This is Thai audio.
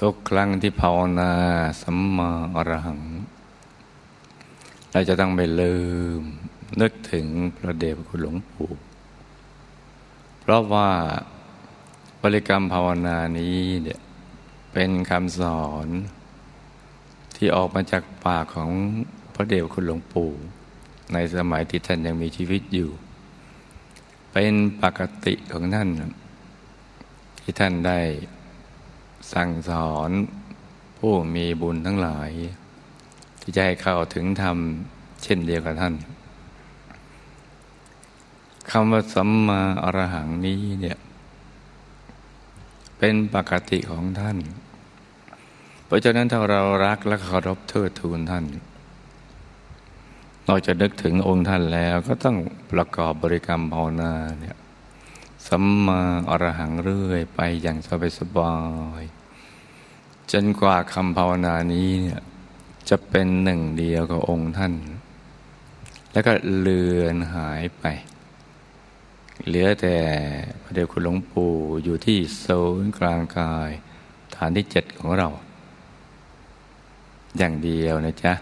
ทุกครั้งที่ภาวนาสัมมาอรหัง เราจะต้องไม่ลืม นึกถึงพระเดชพระคุณหลวงปู่ เพราะว่าบริกรรมภาวนานี้เนี่ยเป็นคำสอน ที่ออกมาจากปากของพระเดชพระคุณหลวงปู่ ในสมัยที่ท่านยังมีชีวิตอยู่ เป็นปกติของท่านที่ท่านได้ สั่งสอนผู้มีบุญทั้งหลาย ที่จะให้เข้าถึงธรรมเช่นเดียวกับท่านคำว่าสัมมาอรหังนี้เนี่ยเป็นปกติของท่าน เพราะฉะนั้นถ้าเรารักและเคารพเทิดทูนท่าน นอกจากนึกถึงองค์ท่านแล้วก็ต้องประกอบบริกรรมภาวนาเนี่ยสัมมาอรหังเรื่อยไปอย่างสบายสบาย จนกว่าคำภาวนานี้เนี่ยจะเป็นหนึ่งเดียวกับองค์ท่าน แล้วก็เลือนหายไป เหลือแต่พระเดชคุณหลวงปู่อยู่ที่ศูนย์กลางกาย ฐานที่เจ็ดของเรา อย่างเดียวนะจ๊ะ